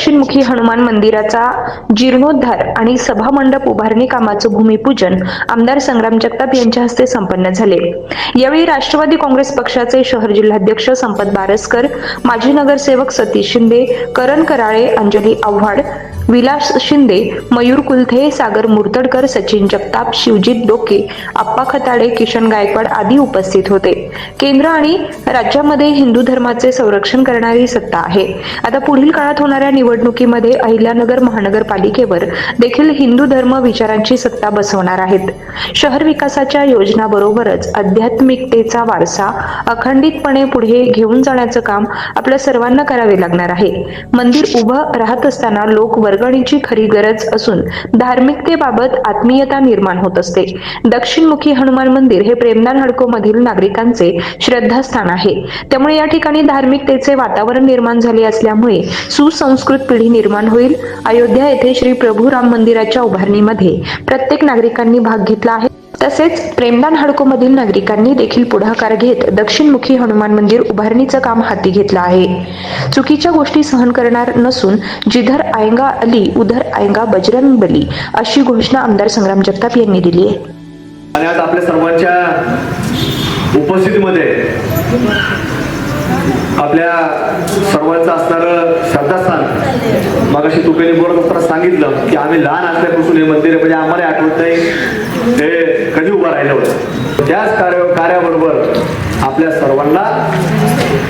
दक्षिणमुखी हनुमान मंदिराचा जीर्णोद्धार आणि सभामंडप उभारणी कामाचं भूमिपूजन आमदार संग्राम जगताप यांच्या हस्ते संपन्न झाले. यावेळी राष्ट्रवादी काँग्रेस पक्षाचे शहर जिल्हाध्यक्ष संपत बारसकर माजी नगरसेवक सतीश शिंदे करण कराळे अंजली आव्हाड विलास शिंदे मयूर कुलथे सागर मुर्तडकर सचिन जगताप शिवजीत डोके आप्पा खताडे किशन गायकवाड आदी उपस्थित होते. केंद्र आणि राज्यामध्ये हिंदू धर्माचे संरक्षण करणारी सत्ता आहे. आता पुढील काळात होणाऱ्या निवडणुकीमध्ये अहिल्यानगर महानगरपालिकेवर देखील हिंदू धर्म विचारांची सत्ता बसवणार आहेत. शहर विकासाच्या योजनाबरोबरच आध्यात्मिकतेचा वारसा अखंडितपणे पुढे घेऊन जाण्याचं काम आपल्या सर्वांना करावे लागणार आहे. मंदिर उभं राहत असताना लोक वर्गणीची खरी गरज असून धार्मिकतेबाबत आत्मीयता निर्माण होत असते. दक्षिणमुखी हनुमान मंदिर हे प्रेमदान हडको मधील नागरिकांचे श्रद्धास्थान आहे. त्यामुळे या ठिकाणी धार्मिकतेचे वातावरण निर्माण झाले असल्यामुळे सुसंस्कृत पिढी निर्माण होईल. अयोध्या येथे श्री प्रभू राम मंदिराच्या उभारणीमध्ये प्रत्येक नागरिकांनी भाग घेतला आहे. तसेच प्रेमदान हडकोमधील नागरिकांनी देखील पुढाकार घेत दक्षिणमुखी हनुमान मंदिर उभारणीचं काम हाती घेतलं आहे. चुकीच्या गोष्टी सहन करणार नसून जिधर आयंगा अली उधर आयंगा बजरंग बली अशी घोषणा आमदार संग्राम जगताप यांनी दिली आहे. आज आपल्या सर्वांच्या उपस्थितीमध्ये आपल्या सर्वांचं असणारं श्रद्धास्थान मगाशी तुकेने बोलत असताना सांगितलं की आम्ही लहान असल्यापासून हे मंदिर म्हणजे आम्हाला आठवत नाही हे कधी उभं राहिलं होतं. त्याच कार्य कार्याबरोबर आपल्या सर्वांना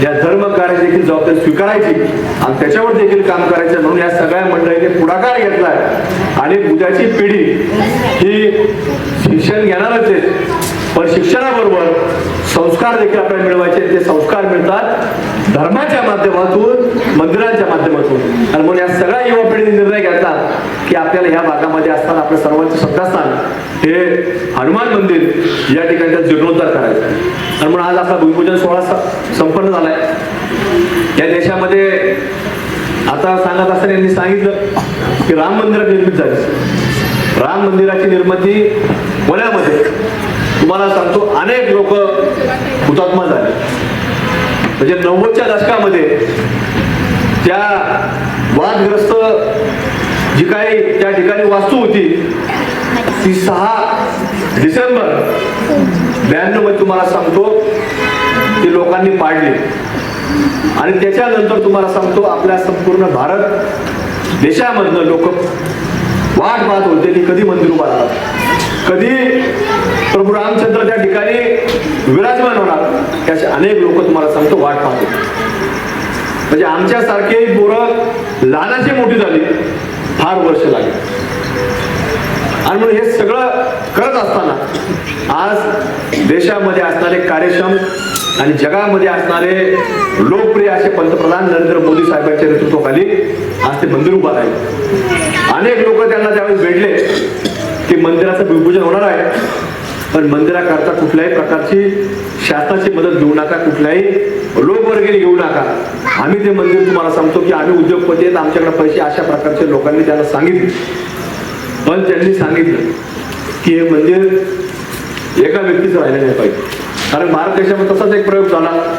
या धर्म कार्य देखील जबाबदारी स्वीकारायची आणि त्याच्यावर देखील काम करायचं म्हणून या सगळ्या मंडळीने पुढाकार घेतलाय. आणि उद्याची पिढी ही शिक्षण घेणारच आहे. पण शिक्षणाबरोबर संस्कार देखील आपल्याला मिळवायचे ते संस्कार मिळतात धर्माच्या माध्यमातून मंदिरांच्या माध्यमातून. आणि म्हणून या सगळ्या युवा पिढीने निर्णय घेतला की आपल्याला ह्या भागामध्ये असताना आपल्या सर्वांचे श्रद्धास्थान हे हनुमान मंदिर या ठिकाणचा जीर्णोद्धार करायचं आणि म्हणून आज आपला भूमिपूजन सोहळा संपन्न झालाय. या देशामध्ये आता सांगत असताना यांनी सांगितलं की राम मंदिर निर्मित झाली. राम मंदिराची निर्मिती पुण्यामध्ये तुम्हाला सांगतो अनेक लोक हुतात्मा झाले. म्हणजे नव्वदच्या दशकामध्ये त्या वादग्रस्त जी काही त्या ठिकाणी वास्तू होती ती सहा डिसेंबर ब्याण्णवमध्ये तुम्हाला सांगतो ती लोकांनी पाडली. आणि त्याच्यानंतर तुम्हाला सांगतो आपल्या संपूर्ण भारत देशामधनं लोक वाट पाहत होते की कधी मंदिर उभारणार कधी प्रभू रामचंद्र त्या ठिकाणी विराजमान होणार? त्याचे अनेक लोक तुम्हाला सांगतो वाट पाहत. होते म्हणजे आमच्यासारखे पोरं लहानाचे मोठी झाली फार वर्ष लागली. आणि म्हणून हे सगळं करत असताना आज देशामध्ये असणारे कार्यक्षम आणि जगामध्ये असणारे लोकप्रिय असे पंतप्रधान नरेंद्र मोदी साहेबांच्या नेतृत्वाखाली आज ते मंदिर उभा आहे. अनेक लोक त्यांना त्यावेळेस भेटले की मंदिराचं भूमिपूजन होणार आहे. पण मंदिराकरता कुठल्याही प्रकारची शासनाची मदत घेऊ नका कुठल्याही लोकवर्गीय घेऊ नका. आम्ही ते मंदिर तुम्हाला सांगतो की आम्ही उद्योगपती आहेत आमच्याकडे पैसे अशा प्रकारचे लोकांनी त्यांना सांगितले. पण त्यांनी सांगितलं की हे मंदिर एका व्यक्तीचं राहिलं नाही पाहिजे. कारण भारत देशामध्ये तसाच एक प्रयोग झाला.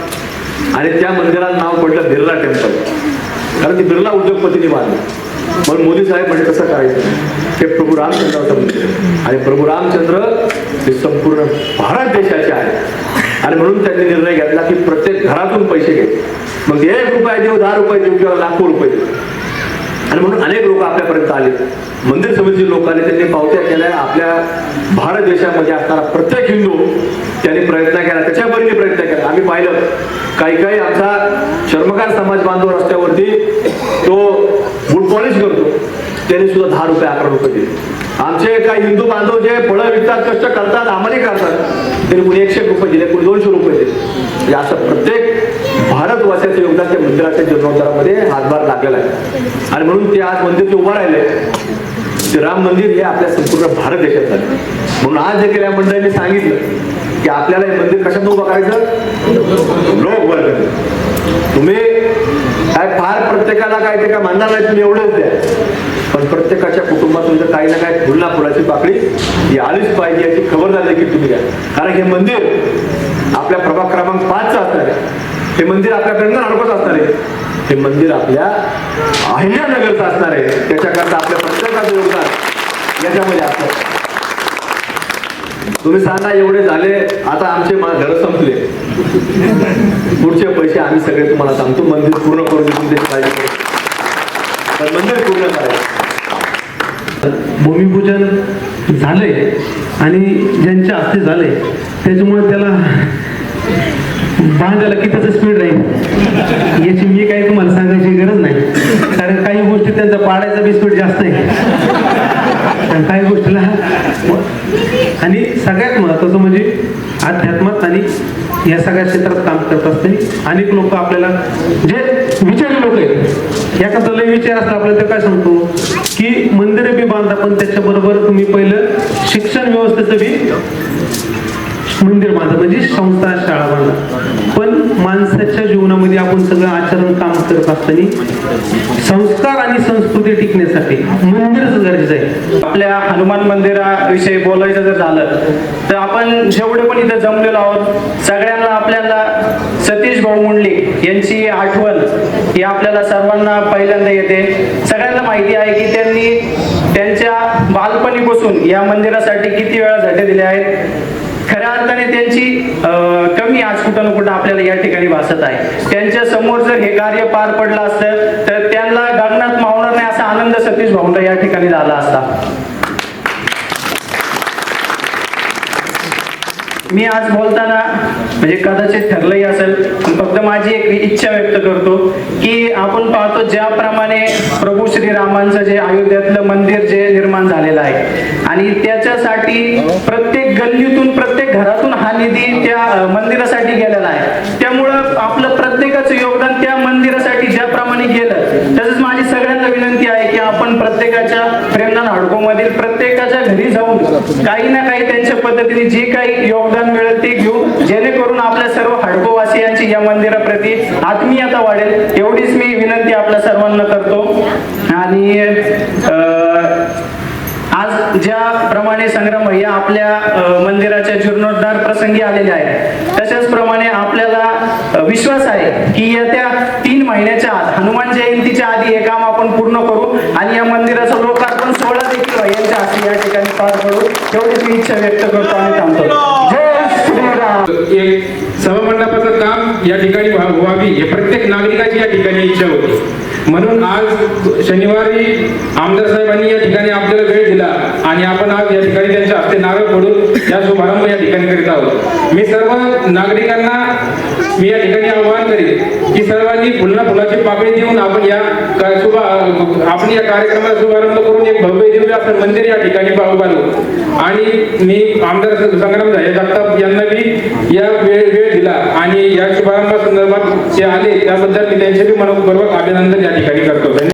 आणि त्या मंदिराला नाव पडलं बिर्ला टेम्पल. कारण ती बिर्ला उद्योगपतीने बांधली. पण मोदी साहेब म्हणजे कसं करायचं? हे प्रभू रामचंद्राचं मंदिर आणि प्रभू रामचंद्र हे संपूर्ण भारत देशाचे आहे आणि म्हणून त्यांनी निर्णय घेतला की प्रत्येक घरातून पैसे घे. मग एक रुपये देऊ दहा रुपये देऊ किंवा लाखो रुपये देऊ. आणि म्हणून अनेक लोक आपल्यापर्यंत आले. मंदिर समिती लोक आले त्यांनी पावत्या केल्या. आपल्या भारत देशामध्ये असणारा प्रत्येक हिंदू त्यांनी प्रयत्न केला. त्याच्या परीने प्रयत्न केला. आम्ही पाहिलं. काही काही आमचा चर्मकार समाज बांधव रस्त्यावरती तो त्याने सुद्धा दहा रुपये अकरा रुपये दिले. आमचे काही हिंदू बांधव जे फळं विकतात कष्ट करतात आम्हालाही करतात त्यांनी कुणी एकशे रुपये दिले कुणी दोनशे रुपये दिले. म्हणजे असं प्रत्येक भारतवासियाचं योगदान त्या मंदिराच्या जीर्णोद्धारामध्ये हातभार लागलेला आहे. आणि म्हणून ते आज मंदिर ते उभं राहिले ते राम मंदिर हे आपल्या संपूर्ण भारत देशात झाले. म्हणून आज देखील या मंडळीने सांगितलं की आपल्याला हे मंदिर कशात उभं करायचं? लोक वर्ग तुम्ही काय फार प्रत्येकाला काय ते काय मानणार नाही तुम्ही एवढंच द्या. पण प्रत्येकाच्या कुटुंबातून जर काही ना काही फुलना फुलाची पाकळी ही आलीच पाहिजे याची झाली देखील तुम्ही घ्या कारण हे मंदिर आपल्या प्रभाग क्रमांक पाचचं असणार आहे. हे मंदिर आपल्या गंगा अडकत असणार आहे. हे मंदिर आपल्या अहिल्यानगरचं असणार आहे. त्याच्याकरता आपल्या प्रत्येकाचं योगदान याच्यामध्ये असतात तुम्ही सांगा एवढे झाले आता आमचे घर संपले. पुढचे पैसे आम्ही सगळे तुम्हाला सांगतो. मंदिर पूर्ण करून देतो त्याची काळजी पण मंदिर पूर्ण करायचं. भूमिपूजन झालंय आणि ज्यांच्या हस्ते झालंय त्याच्यामुळे त्याला बांधायला कितीच स्पीड राहील. याची मी काही तुम्हाला सांगायची गरज नाही. कारण काही गोष्टी त्यांचा पाडायचा बी स्पीड जास्त आहे. आणि काही गोष्टीला आणि सगळ्यात महत्वाचं म्हणजे अध्यात्मात आणि या सगळ्या क्षेत्रात काम करत असते अनेक लोक आपल्याला जे विचारी लोक आहेत एखादा लय विचार असला आपल्याला ते काय सांगतो? की मंदिरं बी बांधा पण त्याच्याबरोबर तुम्ही पहिलं शिक्षण व्यवस्थेचं बी मंदिर बांधा म्हणजे संस्था शाळा बांधा पण माणसाच्या जीवनामध्ये आपण सगळं आचरण काम करत असताना संस्कार आणि संस्कृती टिकण्यासाठी मंदिरच गरजेचं आहे. आपल्या हनुमान मंदिराविषयी बोलायचं जर झालं तर आपण जेवढे पण इथं जमलेलो आहोत सगळ्यांना आपल्याला सतीश भाऊ मुंडलिक यांची आठवण ही आपल्याला सर्वांना पहिल्यांदा येते. सगळ्यांना माहिती आहे की त्यांनी त्यांच्या बालपणीपासून या मंदिरासाठी किती वेळा झटे दिले आहेत. अर्थाने त्यांची कमी आज कुठं ना कुठं आपल्याला या ठिकाणी भासत आहे. त्यांच्यासमोर जर हे कार्य पार पडलं असतं तर त्यांना गगनात मावणार नाही असा आनंद सतीश भाऊंना या ठिकाणी झाला असता. मी आज बोलताना म्हणजे कदाचित ठरलंही असेल पण फक्त माझी एक इच्छा व्यक्त करतो की आपण पाहतो ज्याप्रमाणे प्रभू श्रीरामांचं जे अयोध्यातलं मंदिर जे निर्माण झालेलं आहे आणि त्याच्यासाठी प्रत्येक गल्लीतून प्रत्येक घरातून हा निधी त्या मंदिरासाठी गेलेला आहे. त्यामुळं आपलं प्रत्येकाचं योगदान त्या मंदिरासाठी ज्याप्रमाणे गेलं तसंच माझी सगळ्यांना विनंती आहे की आपण प्रत्येकाच्या प्रेमदान हडको मधील प्रत्येकाच्या घरी जाऊन काही ना काही त्यांच्या पद्धतीने जे काही योगदान मिळेल ते घेऊ जेणेकरून आपल्या सर्व हडकोवासियांची या मंदिराप्रती आत्मीयता वाढेल. एवढीच मी विनंती आपल्या सर्वांना करतो. आणि ज्याप्रमाणे संग्राम भैया आपल्या मंदिराच्या जीर्णोद्धार प्रसंगी आलेले आहेत तशाच प्रमाणे आपल्याला विश्वास आहे की येत्या तीन महिन्याच्या आत हनुमान जयंतीच्या आधी हे काम आपण पूर्ण करू आणि या मंदिराचं लोकार्पण सोहळा देखील भैयांच्या हस्ते या ठिकाणी पार पडू. तेवढीच मी इच्छा व्यक्त करतो आणि थांबतो. एक सभामंडपाचं काम या ठिकाणी व्हावी हे प्रत्येक नागरिकाची या ठिकाणी इच्छा होती. म्हणून आज शनिवारी आमदार साहेबांनी या ठिकाणी आपल्याला वेळ दिला आणि आपण आज या ठिकाणी त्यांच्या हस्ते नारळ पडून या शुभारंभ या ठिकाणी करीत आहोत. मी सर्व नागरिकांना मी या ठिकाणी आवाहन करेन की सर्वांनी फुलना फुलाची पाकळी देऊन आपण या शुभ आपण या कार्यक्रमाचा शुभारंभ करून एक भव्य दिव्य असं मंदिर या ठिकाणी उभारू. आणि मी आमदार संग्राम झाले जगताप यांना मी या वेळ वेळ दिला आणि या शुभारंभा संदर्भात जे आले त्याबद्दल मी त्यांचे बी मनपूर्वक अभिनंदन या ठिकाणी करतो. धन्यवाद.